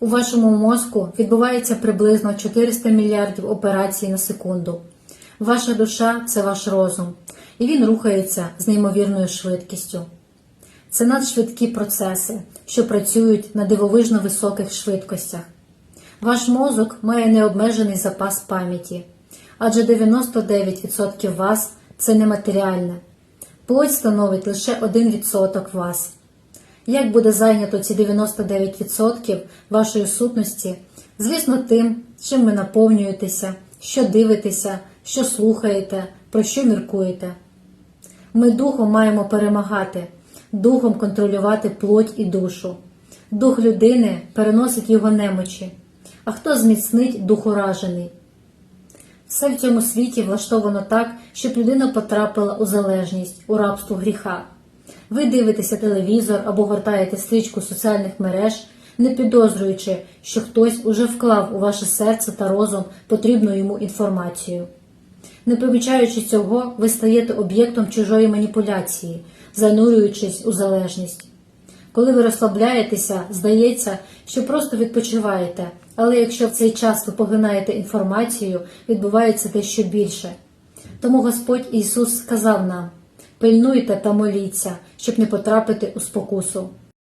У вашому мозку відбувається приблизно 400 мільярдів операцій на секунду. Ваша душа це ваш розум, і він рухається з неймовірною швидкістю. Це надшвидкі процеси, що працюють на дивовижно високих швидкостях. Ваш мозок має необмежений запас пам'яті, адже 99% вас це нематеріальне. Плоть становить лише 1% вас. Як буде зайнято ці 99% вашої сутності, звісно, тим, чим ви наповнюєтеся, що дивитеся, що слухаєте, про що міркуєте. Ми духом маємо перемагати, духом контролювати плоть і душу. Дух людини переносить його немочі, а хто зміцнить дух уражений? Все в цьому світі влаштовано так, щоб людина потрапила у залежність, у рабство гріха. Ви дивитеся телевізор або гортаєте стрічку соціальних мереж, не підозрюючи, що хтось уже вклав у ваше серце та розум потрібну йому інформацію. Не помічаючи цього, ви стаєте об'єктом чужої маніпуляції, занурюючись у залежність. Коли ви розслабляєтеся, здається, що просто відпочиваєте, але якщо в цей час ви поглинаєте інформацію, відбувається дещо більше. Тому Господь Ісус сказав нам: пильнуйте та моліться, щоб не потрапити у спокусу.